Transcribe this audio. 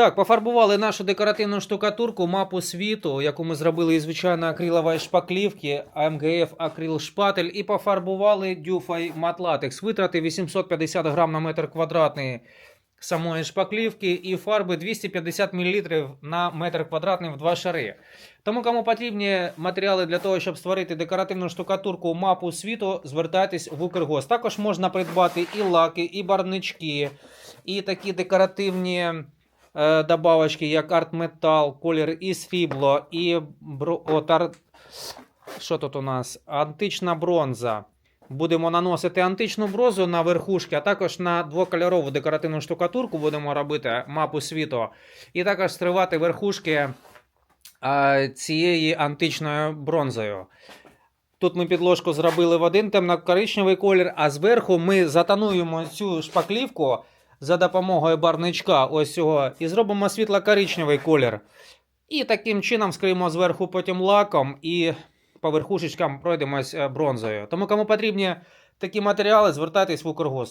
Так, пофарбували нашу декоративну штукатурку, мапу світу, яку ми зробили із звичайної акрилової шпаклівки, АМГФ акрил шпатель, і пофарбували дюфай матлатекс. Витрати 850 грам на метр квадратний самої шпаклівки і фарби 250 мл на метр квадратний в два шари. Тому, кому потрібні матеріали для того, щоб створити декоративну штукатурку мапу світу, звертайтесь в Укргос. Також можна придбати і лаки, і барнички, і такі декоративні е, добавочки, як артметал, колір і срібло, і бро... О, тар... що тут у нас? Антична бронза. Будемо наносити античну брозу на верхушки, а також на двокольорову декоративну штукатурку будемо робити мапу світу. І також стривати верхушки а, цієї античною бронзою. Тут ми підложку зробили в один темно-коричневий колір, а зверху ми затонуємо цю шпаклівку за допомогою барничка ось цього і зробимо світло-коричневий колір. І таким чином скриємо зверху потім лаком і по верхушечкам пройдемось е, бронзою. Тому кому потрібні такі матеріали, звертайтесь в Укргос.